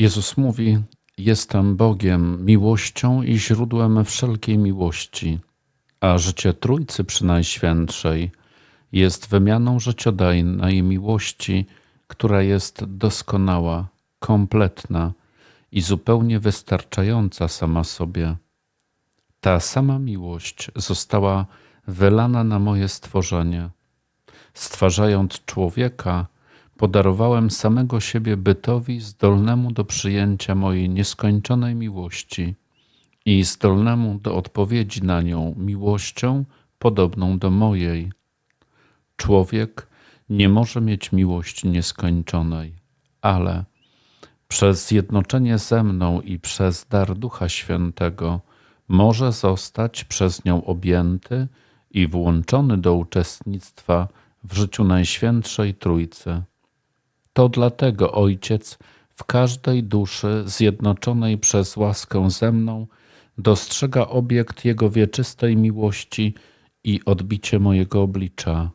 Jezus mówi: Jestem Bogiem, miłością i źródłem wszelkiej miłości, a życie Trójcy Przynajświętszej jest wymianą życiodajnej miłości, która jest doskonała, kompletna i zupełnie wystarczająca sama sobie. Ta sama miłość została wylana na moje stworzenie. Stwarzając człowieka, podarowałem samego siebie bytowi zdolnemu do przyjęcia mojej nieskończonej miłości i zdolnemu do odpowiedzi na nią miłością podobną do mojej. Człowiek nie może mieć miłości nieskończonej, ale przez zjednoczenie ze mną i przez dar Ducha Świętego może zostać przez nią objęty i włączony do uczestnictwa w życiu Najświętszej Trójcy. To dlatego Ojciec w każdej duszy zjednoczonej przez łaskę ze mną dostrzega obiekt Jego wieczystej miłości i odbicie mojego oblicza.